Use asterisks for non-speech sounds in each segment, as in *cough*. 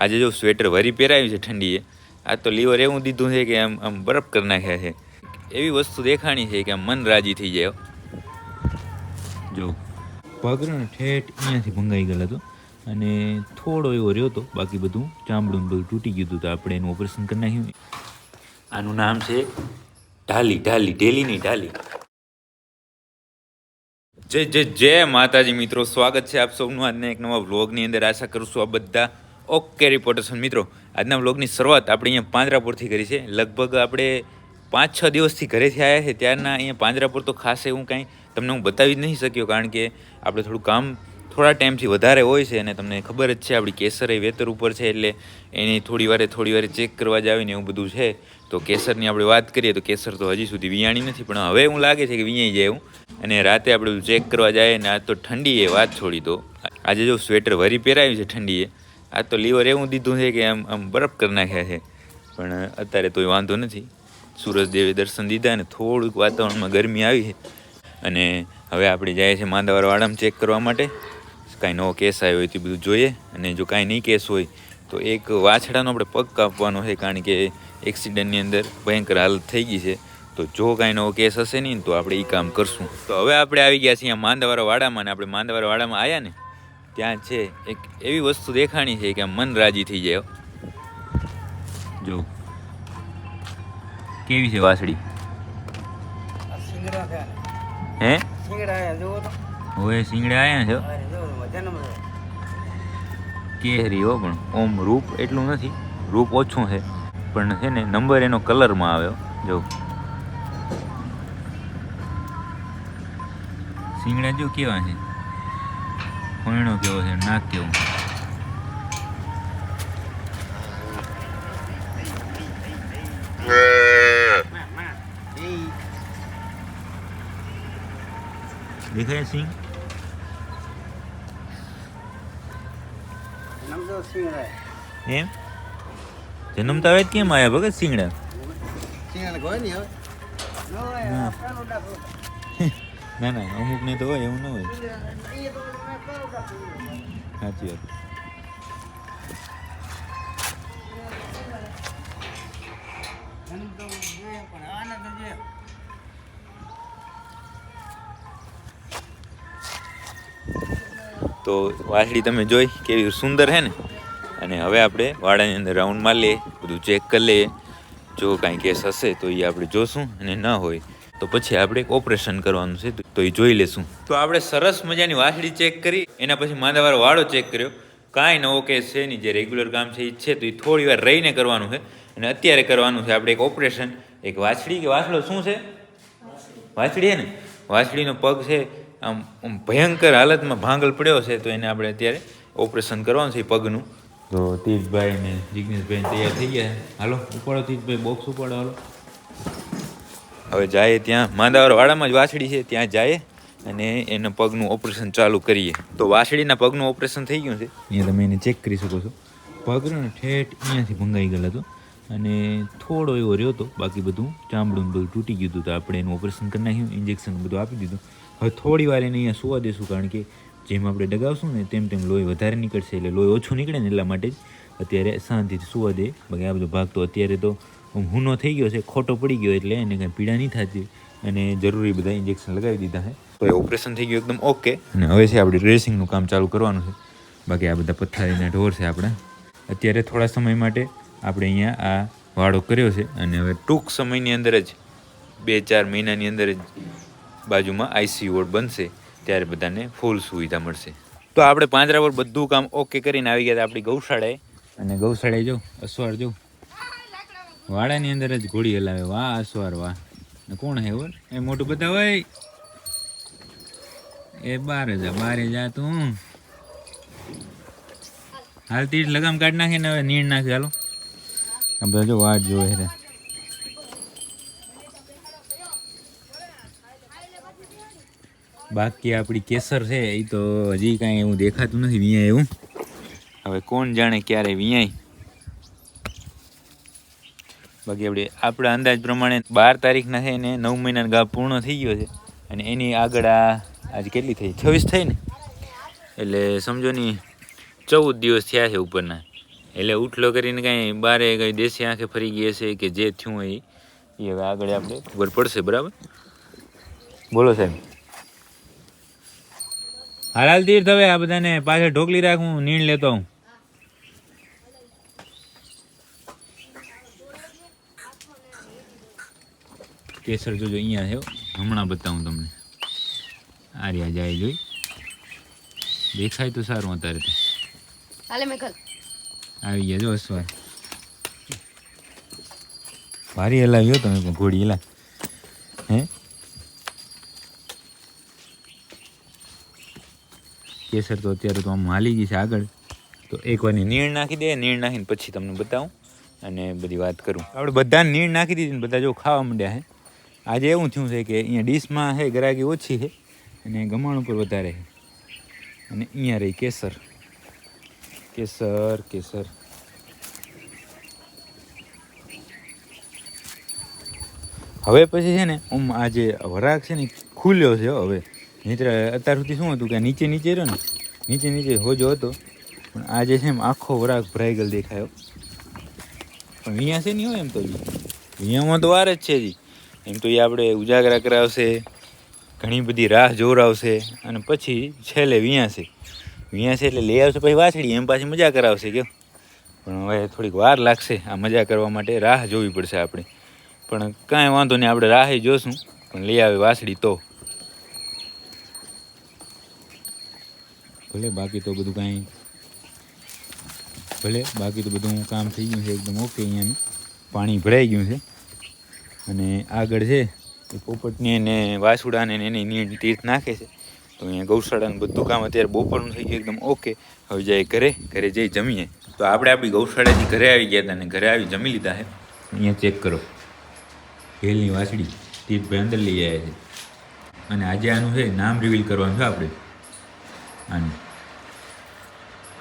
આજે જો સ્વેટર વરી પહેરાવ્યું છે ઠંડીએ, આ તો લીવર એવું દીધું છે કે આમ આમ બરફ કરી નાખ્યા છે. એવી વસ્તુ દેખાણી છે કે આમ મન રાજી થઈ જાય જો પાઘરણ ઠેઠ અહીંયાથી ભંગાઈ ગયેલો હતો અને થોડો એવો રહ્યો હતો બાકી બધું ચામડું બધું તૂટી ગયું હતું આપણે એનું ઓપરેશન કરી નાખ્યું. આનું નામ છે ઢાલી ઢાલી, ઢેલીની ઢાલી. જય જય જય માતાજી મિત્રો, સ્વાગત છે આપ સૌનું આજના એક નવા વ્લોગની અંદર. આશા કરું છું આ બધા ઓકે રિપોર્ટર્સ મિત્રો, આજના વ્લોગની શરૂઆત આપણે અહીંયા પાંજરાપુરથી કરી છે. લગભગ આપણે પાંચ, છ દિવસથી ઘરેથી આવ્યા છે. ત્યારના અહીંયા પાંજરાપુર તો ખાસ એવું કાંઈ તમને હું બતાવી જ નહીં શક્યો, કારણ કે આપણે થોડું કામ થોડા ટાઈમથી વધારે હોય છે અને તમને ખબર જ છે, આપણી કેસર એ વેતર ઉપર છે, એટલે એની થોડી વારે થોડી વારે ચેક કરવા જ આવીને એવું બધું છે. તો કેસરની આપણે વાત કરીએ તો કેસર તો હજી સુધી વિયાણી નથી, પણ હવે એવું લાગે છે કે વિયાઈ જાય એવું. અને રાતે આપણે ચેક કરવા જાય ને આજ તો ઠંડી એ વાત છોડી દો આજે જો સ્વેટર વરી પહેરાયું છે ઠંડીએ આજ તો લીવર એવું દીધું છે કે આમ આમ બરફ કરી નાખ્યા છે. પણ અત્યારે તોય વાંધો નથી. સૂરજદેવે દર્શન દીધા અને થોડુંક વાતાવરણમાં ગરમી આવી છે. અને હવે આપણે જાય છે માંદાવાળા વાડામાં ચેક કરવા માટે. કાંઈ નવો કેસ આવ્યો હોય તે બધું જોઈએ. અને જો કાંઈ નહીં કેસ હોય, તો એક વાછડાનો આપણે પગ કાપવાનો છે, કારણ કે એક્સિડન્ટની અંદર ભયંકર હાલત થઈ ગઈ છે. તો જો કાંઈ નવો કેસ હશે નહીં, તો આપણે એ કામ કરશું. તો હવે આપણે આવી ગયા છીએ માંદાવાળા વાડામાં ને આપણે માંદાવાળા વાડામાં આવ્યા ને ત્યાં છે. એક એવી વસ્તુ દેખાણી છે કે મન રાજી થઈ જાય જો. કેવી છે વાસળી? હે? હવે સિંગડા આવ્યા છે? કેરી હો પણ ઓમ રૂપ એટલું નથી. રૂપ ઓછું છે. પણ છે ને નંબર એનો કલરમાં આવ્યો જો. સિંગડા જો કેવા છે? કોયણો કેવો છે નાક કેવું દેખાય સિંગડા એમ જન્મતા હોય કેમ આવ્યા ભગત સિંગડા નહીં ન, ના. *laughs* અમુક ને તો હોય, એવું ન હોય. સાચી વાત તો વાસળી તમે જોઈ કેવી સુંદર છે ને? અને હવે આપણે વાડાની અંદર રાઉન્ડ માર લઈએ, બધું ચેક કરી લઈએ. જો કાંઈ કેસ હશે તો એ આપણે જોશું અને ન હોય તો પછી આપણે ઓપરેશન કરવાનું છે. તો એ જોઈ લેશું. તો આપણે સરસ મજાની વાસળી ચેક કરી એના પછી માંદાવાળો વાળો ચેક કર્યો. કાંઈ નવો કેસ છે નહીં જે રેગ્યુલર કામ છે એ છે. તો એ થોડી વાર રહીને કરવાનું છે. અને અત્યારે કરવાનું છે આપણે એક ઓપરેશન એક વાછડી કે વાછડો શું છે? વાછડી છે ને? વાછડીનો પગ છે આમ ભયંકર હાલતમાં ભાંગલ પડ્યો છે તો એને આપણે અત્યારે ઓપરેશન કરવાનું છે એ પગનું. તો તીજભાઈ ને જિગ્નેશભાઈ તૈયાર થઈ ગયા. હાલો ઉપાડો તીજભાઈ બોક્સ ઉપાડો હાલો. હવે જાય ત્યાં. માંદાવાર વાડામાં જ વાછડી છે, ત્યાં જાય અને એના પગનું ઓપરેશન ચાલુ કરીએ. તો વાછડીના પગનું ઓપરેશન થઈ ગયું છે. અહીંયા તમે એને ચેક કરી શકો છો. પગનો ઠેઠ અહીંયાથી ભંગાઈ ગયેલો હતો. અને થોડો એવો રહ્યો હતો બાકી બધું ચામડું બધું તૂટી ગયું હતું. તો આપણે એનું ઓપરેશન કરી નાખ્યું ઇન્જેક્શન બધું આપી દીધું. હવે થોડી વાર એને અહીંયા સુવા દેશું, કારણ કે જેમ આપણે ડગાવશું ને તેમ તેમ લોહી વધારે નીકળશે. એટલે લોહી ઓછું નીકળે ને એટલા માટે જ અત્યારે શાંતિથી સુવા દે. બાકી આ બધો ભાગ તો અત્યારે તો હુનો થઈ ગયો છે ખોટો પડી ગયો એટલે એને કાંઈ પીડા નહીં થતી. અને જરૂરી બધા ઇન્જેક્શન લગાવી દીધા છે. તો એ ઓપરેશન થઈ ગયું એકદમ ઓકે અને હવે છે આપણે ડ્રેસિંગનું કામ ચાલુ કરવાનું છે. બાકી આ બધા પથ્થારીના ઢોર છે આપણે. અત્યારે થોડા સમય માટે આપણે અહીંયા આ વાડો કર્યો છે અને હવે ટૂંક સમયની અંદર જ બે ચાર મહિનાની અંદર જ બાજુમાં આઈસીયુ વોર્ડ બનશે. ત્યારે બધાને ફૂલ સુવિધા મળશે. તો આપણે પાંજરા પર બધું કામ ઓકે કરીને આવી ગયા હતા આપણી ગૌશાળાએ. અને ગૌશાળાએ જો અસવાર જો વાડાની અંદર જ ઘોડી હલાવે. વાહ અસવાર વાહ. ને કોણ હે ઓર? એ મોટું બધા હોય. એ બાર જા બારે જા તું. હાલતી જ લગામ કાઢ નાખે ને હવે નીણ નાખે. હાલો. આ બધા જો વાટ જોવે છે. બાકી આપણી કેસર છે એ તો હજી કાંઈ એવું દેખાતું નથી વિયાય એવું. હવે કોણ જાણે ક્યારે વિયાય બાકી આપણે આપણા અંદાજ પ્રમાણે બાર તારીખના છે ને નવ મહિનાનો ગાભ પૂર્ણ થઈ ગયો છે. અને એની આગળ આ આજે કેટલી થઈ? છવ્વીસ થઈ ને? એટલે સમજો ની, ચૌદ દિવસ થયા છે ઉપરના. એટલે ઉઠલો કરીને કાંઈ બારે કંઈ દેશી આંખે ફરી ગઈ હશે કે જે થયું હોય. એ હવે આગળ આપણે ખબર પડશે, બરાબર? બોલો સાહેબ. હાલાલ તીર્થ હવે આ બધાને પાછળ ઢોકલી રાખું, નીણ લેતો હું કેસર જોજો અહીંયા છે હમણાં બતાવું તમને. આ રહ્યા જાય જોઈ. દેખાય તો સારું અત્યારે તો. આવી ગયા જો અસવાર ભારી હલાવ્યો તમે પણ ઘોડી હલા. હે? કેસર તો અત્યારે તો આમ હાલી ગઈ છે આગળ. તો એકવારની નીણ નાખી દે નીણ નાખીને પછી તમને બતાવું અને બધી વાત કરું. આપણે બધાને નીણ નાખી દીધી ને બધા જો ખાવા માંડ્યા હે. આજે એવું થયું છે કે અહીંયા ડીશમાં છે ગરાગી ઓછી છે અને ગમાણ ઉપર વધારે છે. અને અહીંયા રહી કેસર. કેસર કેસર. હવે પછી છે ને, આમ આ જે વરાગ છે ને ખુલ્યો છે હવે. નહીંતર અત્યાર સુધી શું હતું કે નીચે નીચે રહ્યો ને, નીચે નીચે હોજો હતો. પણ આ જે છે એમ આખો વરાગ ભરાઈ ગયેલ દેખાયો. પણ અહીંયા છે નહીં હોય એમ તો. અહીંયામાં તો વાર જ છે જી. એમ તો એ આપણે ઉજાગરા કરાવશે, ઘણી બધી રાહ જોરાવશે અને પછી છેલ્લે વિયાશે. વિયાશે એટલે લઈ આવશે પછી વાછડી, એમ પાછી મજા કરાવશે કે પણ હવે થોડીક વાર લાગશે આ મજા કરવા માટે રાહ જોવી પડશે આપણે. પણ કાંઈ વાંધો નહીં, આપણે રાહે જોશું. પણ લઈ આવે વાસળી તો. ભલે બાકી તો બધું કાંઈ. ભલે બાકી તો બધું કામ થઈ ગયું છે, એકદમ ઓકે અહીંયાનું. પાણી ભરાઈ ગયું છે. અને આગળ છે એ પોપટની અને વાસુડાને એની નીણ તીર્થ નાખે છે. તો અહીંયા ગૌશાળાનું બધું કામ અત્યારે બપોરનું થઈ ગયું, એકદમ ઓકે. હવે જાય ઘરે ઘરે જઈ જમીએ. તો આપણે આપણી ગૌશાળાથી ઘરે આવી ગયા હતા અને ઘરે આવી જમી લીધા છે. અહીંયા ચેક કરો. ઘેલની વાસડી તીર્થભાઈ અંદર લઈ આવ્યા છે. અને આજે આનું છે, નામ રિવીલ કરવાનું છે આપણે. આનું.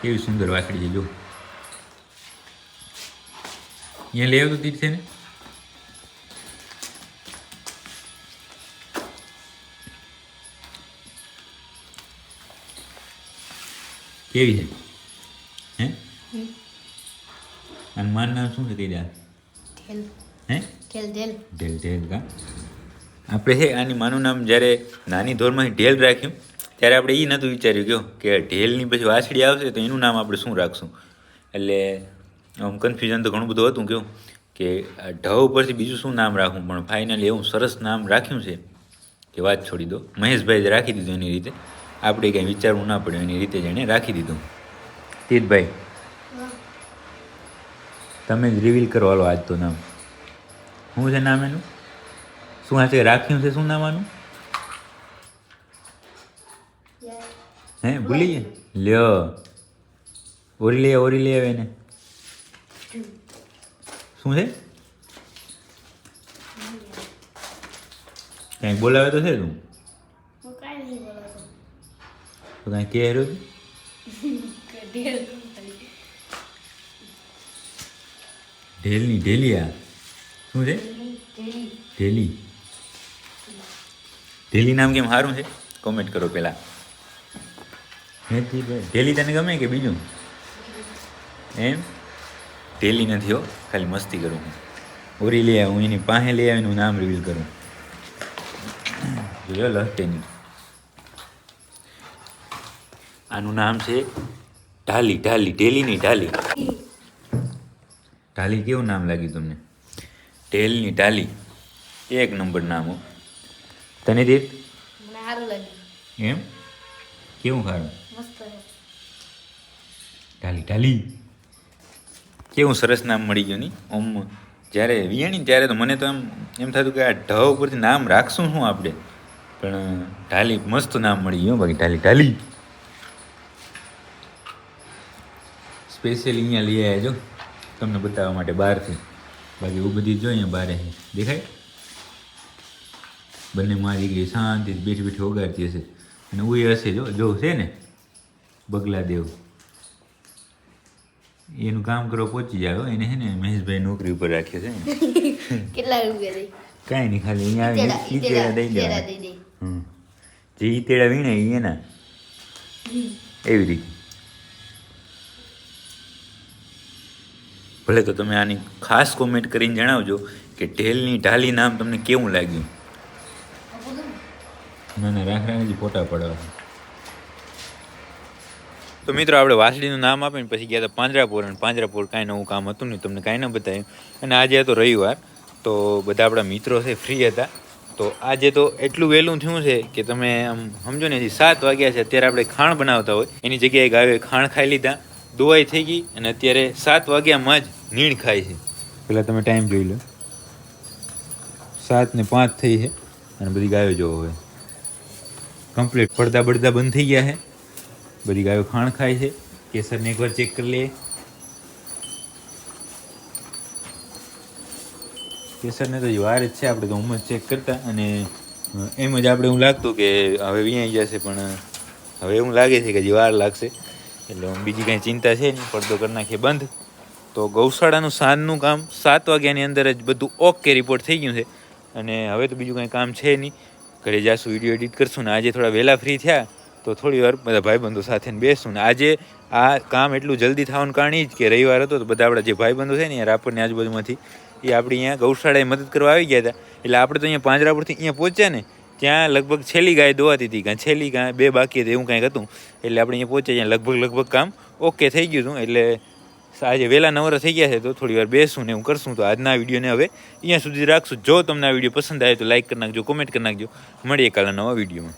કેવી સુંદર વાસડી છે જો અહીંયા લઈ આવતું તીર્થ છે ને? કેવી છે? હે? અને મારું નામ શું છે ઢેલ હે? ઢેલ ઢેલ કા? આપણે હે આની માનું નામ જ્યારે નાની ધોરમાંથી ઢેલ રાખ્યું ત્યારે આપણે એ નહોતું વિચાર્યું કયો કે ઢેલની પછી વાછડી આવશે તો એનું નામ આપણે શું રાખશું? એટલે આમ કન્ફ્યુઝન તો ઘણું બધું હતું કયો કે આ ઢ ઉપરથી બીજું શું નામ રાખવું? પણ ફાઇનલી એવું સરસ નામ રાખ્યું છે કે વાત છોડી દો. મહેશભાઈ રાખી દીધું એની રીતે. આપણે કંઈ વિચારવું ના પડ્યું એની રીતે જ એણે રાખી દીધું. તીતભાઈ તમે જ રિવીલ કરો હાલો આજ તો નામ. શું છે નામ એનું? શું હશે રાખ્યું છે શું નામ આનું? હે ભૂલી ગયા? લ્યો. ઓરી આવ, ઓરી લઈ આવે એને. શું છે? કંઈક બોલાવે તો છે તું? તો કાંઈ? કે ઢેલ ઢેલની ઢેલિયા શું છે ઢેલી ઢેલી નામ કેમ સારું છે કોમેન્ટ કરો પહેલાં ઢેલી તને ગમે કે બીજું એમ ઢેલી નથી હો ખાલી મસ્તી કરું હું ઓરી લઈ આવું એની પાસે લઈ આવીને નામ રિવીલ કરું જોયો લહટેની આનું નામ છે ઢાલી ઢાલી ઢેલીની ઢાલી. ઢાલી કેવું નામ લાગ્યું તમને? ઢેલની ઢાલી. એક નંબર નામ હો. તને દીપ? એમ? કેવું ખાડું ઢાલી ઢાલી. કેવું સરસ નામ મળી ગયું ની? ઓમ જ્યારે વિયાણી ત્યારે તો મને તો એમ એમ થતું કે આ ઢ ઉપરથી નામ રાખશું શું આપણે? પણ ઢાલી મસ્ત નામ મળી ગયું બાકી ઢાલી ઢાલી. સ્પેશિયલી અહીંયા લઈ આવ્યા જો. તમને બતાવવા માટે બહારથી. બાકી એવું બધી જો અહીંયા બહાર. દેખાય? બંને મારી ગઈ શાંતિથી બેઠી બેઠી ઓગાડતી હશે. અને ઉય હશે જો. જો છે ને બગલા દેવ એનું કામ કરો પહોંચી જાય હો. એને છે ને મહેશભાઈ નોકરી ઉપર રાખ્યો છે *laughs* કેટલા રૂપિયા કાંઈ નહીં ખાલી અહીંયા આવીને ઈતેડા દઈ હમ. જે ઈતેડા વીણે એના. એવી રીતે. ભલે તો તમે આની ખાસ કોમેન્ટ કરીને જણાવજો કે ઢેલની ઢાલી નામ તમને કેવું લાગ્યું? ના ના રાખ રાખજી ફોટા પડવા તો મિત્રો આપણે વાસળીનું નામ આપીને પછી ગયા હતા પાંજરાપુર અને પાંજરાપુર કાંઈ નવું કામ હતું નહીં તમને કાંઈ ન બતાવ્યું. અને આજે હતો રવિવાર તો બધા આપણા મિત્રો છે ફ્રી હતા. તો આજે તો એટલું વહેલું થયું છે કે તમે આમ સમજો ને હજી સાત વાગ્યા છે અત્યારે આપણે ખાણ બનાવતા હોય. એની જગ્યાએ ગાયો ખાણ ખાઈ લીધા. દોવાઈ થઈ ગઈ અને અત્યારે સાત વાગ્યામાં જ નીણ ખાય છે. પહેલાં તમે ટાઈમ જોઈ લો. સાત ને પાંચ થઈ છે અને બધી ગાયો જોવો હવે કમ્પ્લીટ પડદા બળદા બંધ થઈ ગયા છે. બધી ગાયો ખાણ ખાય છે. કેસરને એકવાર ચેક કરી લઈએ. કેસરને તો વાર જ છે. આપણે તો ઉંમર ચેક કરતા અને એમ જ આપણે એવું લાગતું કે હવે વિયાઈ જશે, પણ હવે એવું લાગે છે કે હજી વાર લાગશે. એટલે આમ બીજી કાંઈ ચિંતા છે નહીં, પડદો કરી નાખીએ બંધ. તો ગૌશાળાનું સાંજનું કામ સાત વાગ્યાની અંદર જ બધું ઓકે રિપોર્ટ થઈ ગયું છે. અને હવે તો બીજું કાંઈ કામ છે નહીં. ઘરે જાશું વીડિયો એડિટ કરશું ને આજે થોડા વહેલા ફ્રી થયા તો થોડી વાર બધા ભાઈબંધો સાથે બેસું ને આજે આ કામ એટલું જલ્દી થવાનું કારણ જ કે રવિવાર હતો તો બધા આપણા જે ભાઈબંધો છે ને યાર આપણને આજુબાજુમાંથી, એ આપણે અહીંયા ગૌશાળાએ મદદ કરવા આવી ગયા હતા. એટલે આપણે તો અહીંયા પાંજરાપુરથી અહીંયા પહોંચ્યા ને ત્યાં લગભગ છેલ્લી ગાય દોવાતી હતી કાં છેલ્લી ગાય, બે બાકી હતી, એવું કાંઈક હતું. એટલે આપણે અહીંયા પહોંચ્યા ત્યાં લગભગ લગભગ કામ ઓકે થઈ ગયું હતું. એટલે આજે વહેલા નવરા થઈ ગયા છે, તો થોડી વાર બેસું ને એવું કરશું. તો આજના વિડીયોને હવે અહીંયા સુધી રાખશું. જો તમને આ વીડિયો પસંદ આવે તો લાઇક કરી નાખજો કોમેન્ટ કરી નાખજો. મળીએ કાલના નવા વિડીયોમાં.